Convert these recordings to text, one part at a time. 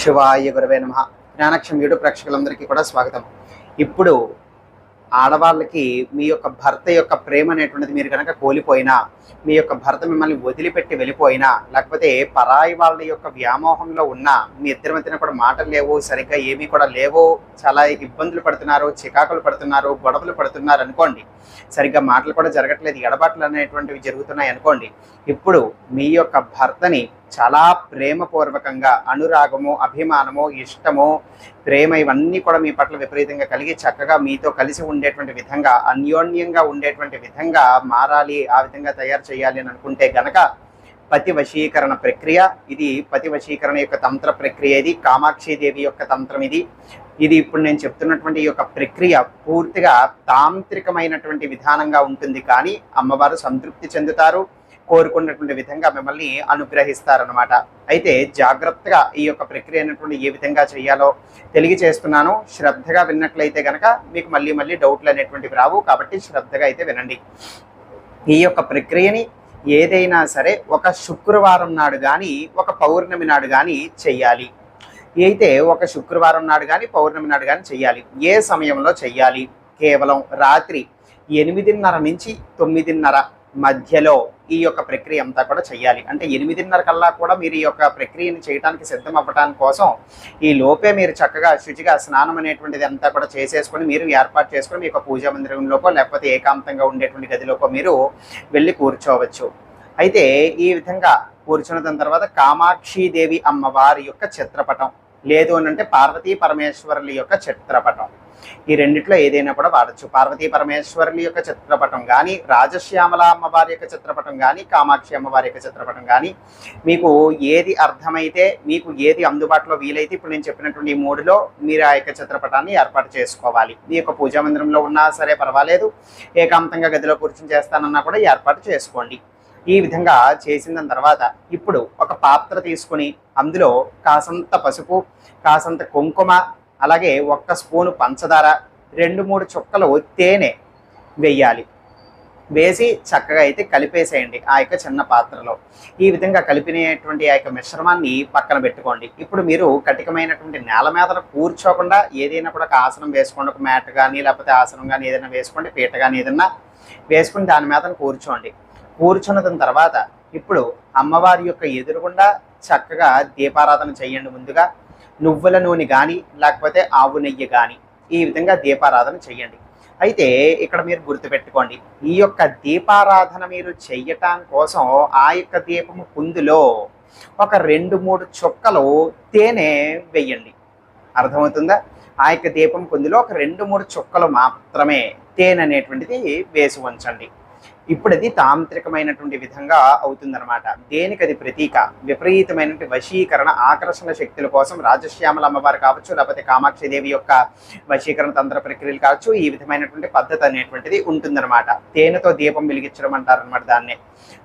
శివాయ గురవే నమ. జ్ఞానక్షం యూట్యూబ్ ప్రేక్షకులందరికీ కూడా స్వాగతం. ఇప్పుడు ఆడవాళ్ళకి మీ యొక్క భర్త యొక్క ప్రేమ అనేటువంటిది మీరు కనుక కోల్పోయినా మీ యొక్క భర్త మిమ్మల్ని వదిలిపెట్టి వెళ్ళిపోయినా లేకపోతే పరాయి వాళ్ళ యొక్క వ్యామోహంలో ఉన్నా మీ ఇద్దరి మధ్యన కూడా మాటలు లేవు సరిగ్గా ఏమీ కూడా లేవు చాలా ఇబ్బందులు పడుతున్నారు చికాకులు పడుతున్నారు గొడవలు పడుతున్నారు అనుకోండి సరిగ్గా మాటలు కూడా జరగట్లేదు ఎడబాట్లు అనేటువంటివి జరుగుతున్నాయి అనుకోండి ఇప్పుడు మీ యొక్క భర్తని చాలా ప్రేమపూర్వకంగా అనురాగము అభిమానము ఇష్టము ప్రేమ ఇవన్నీ కూడా మీ పట్ల విపరీతంగా కలిగి చక్కగా మీతో కలిసి ఉండేటువంటి విధంగా అన్యోన్యంగా ఉండేటువంటి విధంగా మారాలి ఆ విధంగా తయారు చేయాలి అని అనుకుంటే గనక పతి వశీకరణ ప్రక్రియ ఇది. పతి వశీకరణ యొక్క తంత్ర ప్రక్రియ ఇది. కామాక్షి దేవి యొక్క తంత్రం ఇది. ఇది ఇప్పుడు నేను చెప్తున్నటువంటి ఈ యొక్క ప్రక్రియ పూర్తిగా తాంత్రికమైనటువంటి విధానంగా ఉంటుంది కానీ అమ్మవారు సంతృప్తి చెందుతారు. కోరుకున్నటువంటి విధంగా మిమ్మల్ని అనుగ్రహిస్తారనమాట అయితే జాగ్రత్తగా ఈ యొక్క ప్రక్రియ అనేటువంటి ఏ విధంగా చేయాలో తెలియచేస్తున్నాను. శ్రద్ధగా విన్నట్లయితే కనుక మీకు మళ్ళీ మళ్ళీ డౌట్లు అనేటువంటివి రావు. కాబట్టి శ్రద్ధగా అయితే వినండి. ఈ యొక్క ప్రక్రియని ఏదైనా సరే ఒక శుక్రవారం నాడు కానీ ఒక పౌర్ణమి నాడు కానీ చెయ్యాలి. అయితే ఒక శుక్రవారం నాడు కానీ పౌర్ణమి నాడు కానీ చెయ్యాలి. ఏ సమయంలో చెయ్యాలి? కేవలం రాత్రి ఎనిమిదిన్నర నుంచి తొమ్మిదిన్నర మధ్యలో ఈ యొక్క ప్రక్రియ అంతా కూడా చేయాలి అంటే ఎనిమిదిన్నర కల్లా కూడా మీరు ఈ యొక్క ప్రక్రియను చేయడానికి సిద్ధం అవ్వడానికి కోసం ఈ లోపే మీరు చక్కగా శుచిగా స్నానం అనేటువంటిది అంతా కూడా చేసేసుకొని మీరు ఏర్పాటు చేసుకొని మీ యొక్క పూజా మందిరంలోకో లేకపోతే ఏకాంతంగా ఉండేటువంటి గదిలోకో మీరు వెళ్ళి కూర్చోవచ్చు. అయితే ఈ విధంగా కూర్చున్న దాని తర్వాత కామాక్షి దేవి అమ్మవారి యొక్క చిత్రపటం. లేదు అని అంటే పార్వతీ పరమేశ్వరుల యొక్క చిత్రపటం. ఈ రెండిట్లో ఏదైనా కూడా వాడచ్చు. పార్వతీ పరమేశ్వరుల యొక్క చిత్రపటం కానీ రాజశ్యామల అమ్మవారి యొక్క చిత్రపటం కానీ కామాక్షి అమ్మవారి యొక్క చిత్రపటం కానీ మీకు ఏది అర్థమైతే మీకు ఏది అందుబాటులో వీలైతే ఇప్పుడు నేను చెప్పినటువంటి ఈ మూడులో మీరు ఆ యొక్క చిత్రపటాన్ని ఏర్పాటు చేసుకోవాలి. మీ యొక్క పూజా మందిరంలో ఉన్నా సరే పర్వాలేదు. ఏకాంతంగా గదిలో కూర్చొని చేస్తానన్నా కూడా ఏర్పాటు చేసుకోండి. ఈ విధంగా చేసిన తర్వాత ఇప్పుడు ఒక పాత్ర తీసుకుని అందులో కాసంత పసుపు కాసంత కుంకుమ అలాగే ఒక్క స్పూను పంచదార రెండు మూడు చుక్కలు తేనె వేయాలి. వేసి చక్కగా అయితే కలిపేసేయండి ఆ యొక్క చిన్న పాత్రలో. ఈ విధంగా కలిపినటువంటి ఆ యొక్క మిశ్రమాన్ని పక్కన పెట్టుకోండి. ఇప్పుడు మీరు కటికమైనటువంటి నేల మీద కూర్చోకుండా ఏదైనా కూడా ఒక ఆసనం వేసుకోండి. ఒక మ్యాట్ కానీ లేకపోతే ఆసనం కానీ ఏదైనా వేసుకోండి. పీట కానీ ఏదైనా వేసుకుని దాని మీద కూర్చోండి. కూర్చున్న తర్వాత ఇప్పుడు అమ్మవారి యొక్క ఎదురుగుండా చక్కగా దీపారాధన చేయండి ముందుగా. నువ్వుల నూనె కానీ లేకపోతే ఆవు నెయ్యి కానీ ఈ విధంగా దీపారాధన చేయండి. అయితే ఇక్కడ మీరు గుర్తుపెట్టుకోండి ఈ యొక్క దీపారాధన మీరు చెయ్యటం కోసం ఆ యొక్క దీపము కుందులో ఒక రెండు మూడు చుక్కలు తేనె వేయండి. అర్థమవుతుందా? ఆ యొక్క దీపం కుందులో ఒక రెండు మూడు చుక్కలు మాత్రమే తేనె అనేటువంటిది వేసి ఉంచండి. ఇప్పుడు అది తాంత్రికమైనటువంటి విధంగా అవుతుందన్నమాట. దేనికి అది ప్రతీక? విపరీతమైనటువంటి వశీకరణ ఆకర్షణ శక్తుల కోసం రాజశ్యామల అమ్మవారు కావచ్చు లేకపోతే కామాక్షిదేవి యొక్క వశీకరణ తంత్ర ప్రక్రియలు కావచ్చు ఈ విధమైనటువంటి పద్ధతి అనేటువంటిది ఉంటుందన్నమాట. తేనెతో దీపం వెలిగించడం అంటారనమాట దాన్నే.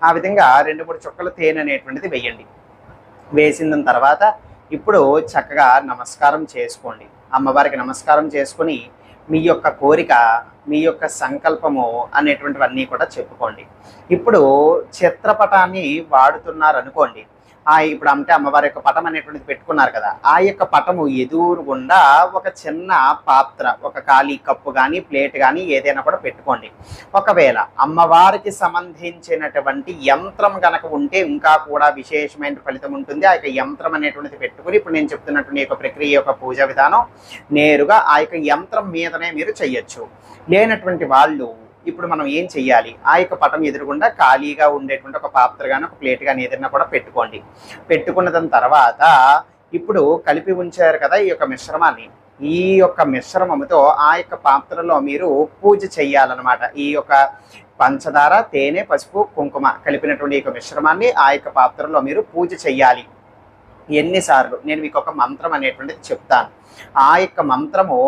ఆ విధంగా రెండు మూడు చుక్కలు తేనె అనేటువంటిది వేయండి వేసిన తర్వాత ఇప్పుడు చక్కగా నమస్కారం చేసుకోండి. అమ్మవారికి నమస్కారం చేసుకుని మీ యొక్క కోరిక మీ యొక్క సంకల్పము అనేటువంటివన్నీ కూడా చెప్పుకోండి. ఇప్పుడు చిత్రపటాన్ని వాడుతున్నారు అనుకోండి ఆ ఇప్పుడు అంటే అమ్మవారి యొక్క పటం అనేటువంటిది పెట్టుకున్నారు కదా ఆ యొక్క పటము ఎదురుగుండా ఒక చిన్న పాత్ర ఒక ఖాళీ కప్పు కానీ ప్లేట్ కానీ ఏదైనా కూడా పెట్టుకోండి. ఒకవేళ అమ్మవారికి సంబంధించినటువంటి యంత్రం కనుక ఉంటే ఇంకా కూడా విశేషమైన ఫలితం ఉంటుంది. ఆ యొక్క యంత్రం అనేటువంటిది పెట్టుకుని ఇప్పుడు నేను చెప్తున్నటువంటి యొక్క ప్రక్రియ యొక్క పూజా విధానం నేరుగా ఆ యొక్క యంత్రం మీదనే మీరు చెయ్యొచ్చు. లేనటువంటి వాళ్ళు ఇప్పుడు మనం ఏం చెయ్యాలి? ఆ యొక్క పటం ఎదురుగుండా ఖాళీగా ఉండేటువంటి ఒక పాత్ర కానీ ఒక ప్లేట్ కానీ ఏదైనా కూడా పెట్టుకోండి. పెట్టుకున్న దాని తర్వాత ఇప్పుడు కలిపి ఉంచారు కదా ఈ యొక్క మిశ్రమాన్ని. ఈ యొక్క మిశ్రమముతో ఆ యొక్క పాత్రలో మీరు పూజ చెయ్యాలన్నమాట. ఈ యొక్క పంచదార తేనె పసుపు కుంకుమ కలిపినటువంటి ఈ యొక్క మిశ్రమాన్ని ఆ యొక్క పాత్రలో మీరు పూజ చెయ్యాలి. ఎన్నిసార్లు నేను మీకు ఒక మంత్రం అనేటువంటిది చెప్తాను. ఆ యొక్క మంత్రము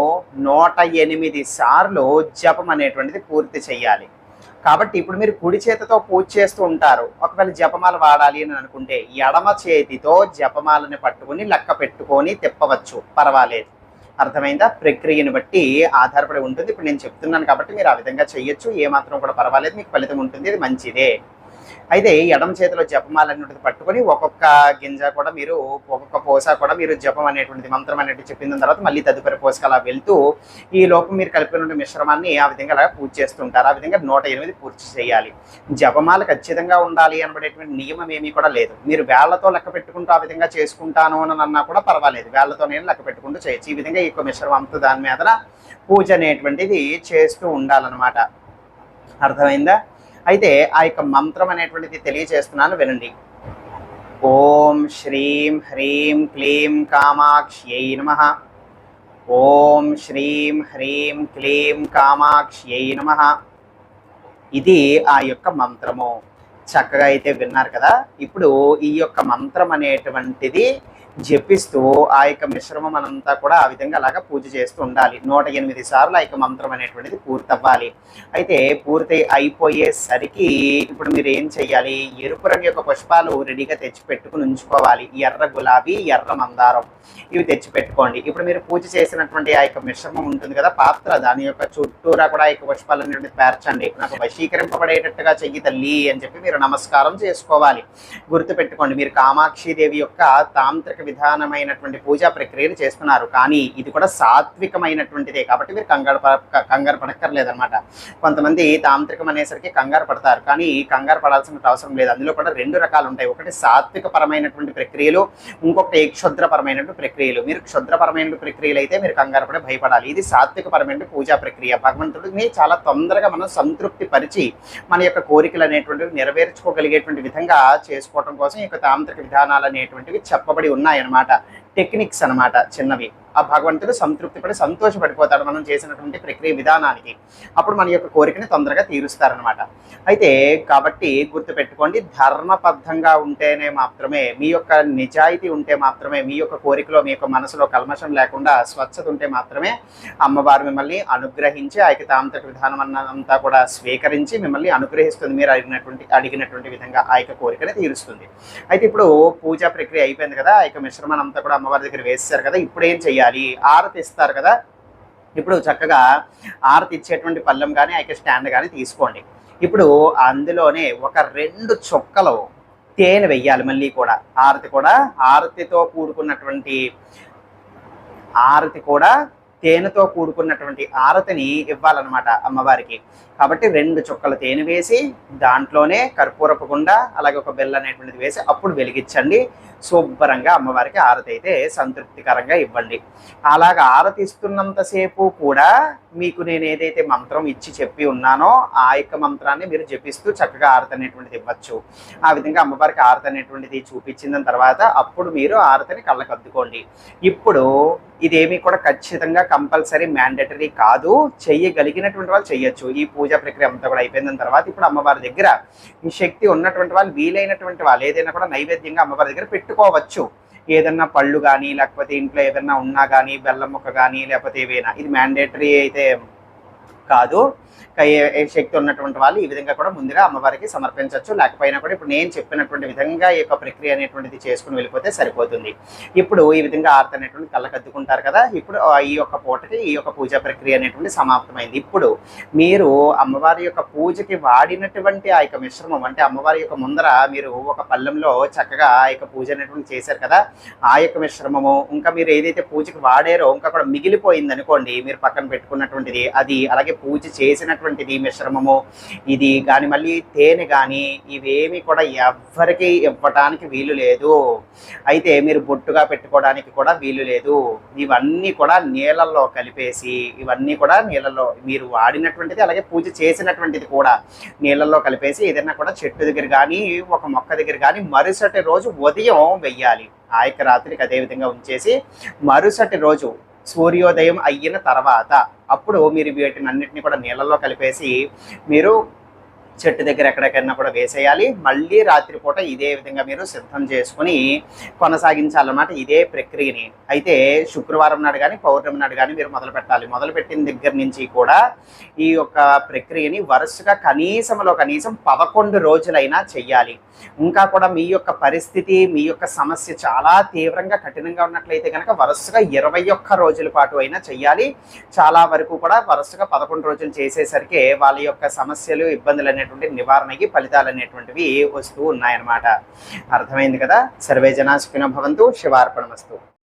నూట ఎనిమిది సార్లు జపం అనేటువంటిది పూర్తి చేయాలి కాబట్టి ఇప్పుడు మీరు కుడి చేతితో పూజ చేస్తూ ఉంటారు. ఒకవేళ జపమాల వాడాలి అని అనుకుంటే ఎడమ చేతితో జపమాలని పట్టుకుని లెక్క పెట్టుకొని తిప్పవచ్చు. పర్వాలేదు. అర్థమైందా? ప్రక్రియను బట్టి ఆధారపడి ఉంటుంది. ఇప్పుడు నేను చెప్తున్నాను కాబట్టి మీరు ఆ విధంగా చేయొచ్చు ఏమాత్రం కూడా పర్వాలేదు. మీకు ఫలితం ఉంటుంది. ఇది మంచిదే. అయితే ఎడమ చేతిలో జపమాల అనేటువంటిది పట్టుకొని ఒక్కొక్క గింజ కూడా మీరు ఒక్కొక్క పోస కూడా మీరు జపం అనేటువంటిది మంత్రం అనేటువంటి చెప్పిన తర్వాత మళ్ళీ తదుపరి పోసకు అలా వెళ్తూ ఈ లోపం మీరు కలిపిన మిశ్రమాన్ని ఆ విధంగా అలా పూజ చేస్తుంటారు. ఆ విధంగా నూట ఎనిమిది పూర్తి చేయాలి. జపమాల ఖచ్చితంగా ఉండాలి అనబడేటువంటి నియమం ఏమీ కూడా లేదు. మీరు వేళ్ళతో లెక్క పెట్టుకుంటూ ఆ విధంగా చేసుకుంటాను అని అన్నా కూడా పర్వాలేదు. వేళ్ళతో నేను లెక్క పెట్టుకుంటూ చేయొచ్చు. ఈ విధంగా ఈ యొక్క మిశ్రమంతో దాని మీద పూజ అనేటువంటిది చేస్తూ ఉండాలన్నమాట. అర్థమైందా? అయితే ఆ యొక్క మంత్రం అనేటువంటిది తెలియజేస్తున్నాను వినండి. ఓం శ్రీం హ్రీం క్లీం కామాక్ష్యై నమ. ఓం శ్రీం హ్రీం క్లీం కామాక్ష్యై నమ. ఇది ఆ యొక్క మంత్రము. చక్కగా అయితే విన్నారు కదా. ఇప్పుడు ఈ యొక్క మంత్రం అనేటువంటిది జపిస్తూ ఆ యొక్క మిశ్రమం అనంతా కూడా ఆ విధంగా అలాగా పూజ చేస్తూ ఉండాలి. నూట ఎనిమిది సార్లు ఆ యొక్క మంత్రం అనేటువంటిది పూర్తవ్వాలి. అయితే పూర్తి అయిపోయేసరికి ఇప్పుడు మీరు ఏం చెయ్యాలి? ఎరుపు రంగు యొక్క పుష్పాలు రెడీగా తెచ్చిపెట్టుకుని ఉంచుకోవాలి. ఎర్ర గులాబీ ఎర్ర మందారం ఇవి తెచ్చిపెట్టుకోండి ఇప్పుడు మీరు పూజ చేసినటువంటి ఆ యొక్క మిశ్రమం ఉంటుంది కదా పాత్ర దాని యొక్క చుట్టూరా కూడా ఆ యొక్క పుష్పాలు అనేటువంటి పేర్చండి. నాకు వశీకరింపబడేటట్టుగా చెయ్యి తల్లి అని చెప్పి మీరు నమస్కారం చేసుకోవాలి. గుర్తుపెట్టుకోండి. మీరు కామాక్షి దేవి యొక్క తాంత్రిక విధానమైనటువంటి పూజా ప్రక్రియను చేస్తున్నారు. కానీ ఇది కూడా సాత్వికమైనటువంటిదే. కాబట్టి మీరు కంగారు కంగారు పడక్కర్లేదన్నమాట. కొంతమంది తాంత్రికం అనేసరికి కంగారు పడతారు. కానీ కంగారు పడాల్సిన అవసరం లేదు. అందులో కూడా రెండు రకాలు ఉంటాయి. ఒకటి సాత్విక పరమైనటువంటి ప్రక్రియలు ఇంకొకటి క్షుద్రపరమైనటువంటి ప్రక్రియలు. మీరు క్షుద్రపరమైన ప్రక్రియలు అయితే మీరు కంగారు పడే భయపడాలి. ఇది సాత్వికపరమైన పూజా ప్రక్రియ. భగవంతుడిని చాలా తొందరగా మనం సంతృప్తి పరిచి మన యొక్క కోరికలు అనేటువంటివి నెరవేర్చుకోగలిగేటువంటి విధంగా చేసుకోవడం కోసం ఈ యొక్క తాంత్రిక విధానాలు అనేటువంటివి చెప్పబడి ఉన్నాయి. ఉన్నాయన్నమాట టెక్నిక్స్ అన్నమాట చిన్నవి. ఆ భగవంతుడు సంతృప్తి పడి సంతోషపడిపోతాడు మనం చేసినటువంటి ప్రక్రియ విధానానికి. అప్పుడు మన యొక్క కోరికని తొందరగా తీరుస్తారనమాట అయితే కాబట్టి గుర్తుపెట్టుకోండి ధర్మబద్ధంగా ఉంటేనే మాత్రమే మీ యొక్క నిజాయితీ ఉంటే మాత్రమే మీ యొక్క కోరికలో మీ యొక్క మనసులో కల్మషం లేకుండా స్వచ్ఛత ఉంటే మాత్రమే అమ్మవారు మిమ్మల్ని అనుగ్రహించి ఆ యొక్క తాంత్రిక విధానం అన్నంతా కూడా స్వీకరించి మిమ్మల్ని అనుగ్రహిస్తుంది. మీరు అడిగినటువంటి అడిగినటువంటి విధంగా ఆ యొక్క కోరికని తీరుస్తుంది. అయితే ఇప్పుడు పూజా ప్రక్రియ అయిపోయింది కదా ఆ యొక్క మిశ్రమం అంతా కూడా అమ్మవారి దగ్గర వేసేసారు కదా ఇప్పుడు ఏం చెయ్యాలి? ఆరతి ఇస్తారు కదా. ఇప్పుడు చక్కగా ఆరతి ఇచ్చేటువంటి పళ్ళెం కానీ అయితే స్టాండ్ కానీ తీసుకోండి. ఇప్పుడు అందులోనే ఒక రెండు చుక్కలు తేనె వెయ్యాలి మళ్ళీ కూడా. ఆరతి కూడా ఆరతితో కూడుకున్నటువంటి ఆరతి కూడా తేనెతో కూడుకున్నటువంటి ఆరతిని ఇవ్వాలన్నమాట అమ్మవారికి. కాబట్టి రెండు చుక్కల తేనె వేసి దాంట్లోనే కర్పూరపు గుండ అలాగే ఒక బెల్ల అనేటువంటిది వేసి అప్పుడు వెలిగించండి. శుభ్రంగా అమ్మవారికి ఆరతి అయితే సంతృప్తికరంగా ఇవ్వండి. అలాగ ఆరతి ఇస్తున్నంతసేపు కూడా మీకు నేను ఏదైతే మంత్రం ఇచ్చి చెప్పి ఉన్నానో ఆ యొక్క మంత్రాన్ని మీరు జపిస్తూ చక్కగా ఆరతి అనేటువంటిది ఇవ్వచ్చు. ఆ విధంగా అమ్మవారికి ఆరతి అనేటువంటిది చూపించిన తర్వాత అప్పుడు మీరు ఆరతిని కళ్ళకద్దుకోండి ఇప్పుడు ఇదేమీ కూడా ఖచ్చితంగా కంపల్సరీ మ్యాండేటరీ కాదు. చెయ్యగలిగినటువంటి వాళ్ళు చెయ్యొచ్చు. ఈ పూజా ప్రక్రియ అంతా కూడా అయిపోయిన తర్వాత ఇప్పుడు అమ్మవారి దగ్గర ఈ శక్తి ఉన్నటువంటి వాళ్ళు వీలైనటువంటి వాళ్ళు ఏదైనా కూడా నైవేద్యంగా అమ్మవారి దగ్గర పెట్టుకోవచ్చు. ఏదన్నా పళ్ళు కానీ లేకపోతే ఇంట్లో ఏదన్నా ఉన్నా కానీ బెల్లం ముక్క కానీ లేకపోతే ఏవైనా. ఇది మ్యాండేటరీ అయితే కాదు. ఏ- శక్తి ఉన్నటువంటి వాళ్ళు ఈ విధంగా కూడా ముందుగా అమ్మవారికి సమర్పించవచ్చు. లేకపోయినా కూడా ఇప్పుడు నేను చెప్పినటువంటి విధంగా ఈ యొక్క ప్రక్రియ అనేటువంటిది చేసుకుని వెళ్ళిపోతే సరిపోతుంది. ఇప్పుడు ఈ విధంగా ఆర్త అనేటువంటి కళ్ళకద్దుకుంటారు కదా ఇప్పుడు ఈ యొక్క పూటకి ఈ యొక్క పూజా ప్రక్రియ అనేటువంటి సమాప్తమైంది. ఇప్పుడు మీరు అమ్మవారి యొక్క పూజకి వాడినటువంటి ఆ యొక్క మిశ్రమం అంటే అమ్మవారి యొక్క ముందర మీరు ఒక పళ్ళెంలో చక్కగా ఆ యొక్క పూజ అనేటువంటి చేశారు కదా ఆ యొక్క మిశ్రమము ఇంకా మీరు ఏదైతే పూజకి వాడారో ఇంకా కూడా మిగిలిపోయింది అనుకోండి మీరు పక్కన పెట్టుకున్నటువంటిది అది అలాగే పూజ చేసినటువంటిది మిశ్రమము ఇది కానీ మళ్ళీ తేనె కానీ ఇవేమి కూడా ఎవ్వరికి ఇవ్వటానికి వీలు లేదు. అయితే మీరు బొట్టుగా పెట్టుకోవడానికి కూడా వీలు లేదు. ఇవన్నీ కూడా నీళ్ళల్లో కలిపేసి ఇవన్నీ కూడా నీళ్ళల్లో మీరు వాడినటువంటిది అలాగే పూజ చేసినటువంటిది కూడా నీళ్ళల్లో కలిపేసి ఏదైనా కూడా చెట్టు దగ్గర కానీ ఒక మొక్క దగ్గర కానీ మరుసటి రోజు ఉదయం వెయ్యాలి. ఆయక రాత్రికి అదే విధంగా ఉంచేసి మరుసటి రోజు సూర్యోదయం అయిన తర్వాత అప్పుడు మీరు వీటిని కూడా నీళ్ళల్లో కలిపేసి మీరు చెట్టు దగ్గర ఎక్కడికైనా కూడా వేసేయాలి. మళ్ళీ రాత్రిపూట ఇదే విధంగా మీరు సిద్ధం చేసుకుని కొనసాగించాలన్నమాట ఇదే ప్రక్రియని. అయితే శుక్రవారం నాడు కానీ పౌర్ణమి నాడు కానీ మీరు మొదలు పెట్టాలి. మొదలు పెట్టిన దగ్గర నుంచి కూడా ఈ యొక్క ప్రక్రియని వరుసగా కనీసంలో కనీసం పదకొండు రోజులైనా చెయ్యాలి. ఇంకా కూడా మీ యొక్క పరిస్థితి మీ యొక్క సమస్య చాలా తీవ్రంగా కఠినంగా ఉన్నట్లయితే కనుక వరుసగా ఇరవై ఒక్క రోజుల పాటు అయినా చెయ్యాలి. చాలా వరకు కూడా వరుసగా పదకొండు రోజులు చేసేసరికి వాళ్ళ యొక్క సమస్యలు ఇబ్బందులు అనేవి అనేటువంటి నివారణకి ఫలితాలు అనేటువంటివి వస్తూ ఉన్నాయన్నమాట. అర్థమైంది కదా? సర్వే జనా సుఖినో భవంతు శివార్పణమస్తు.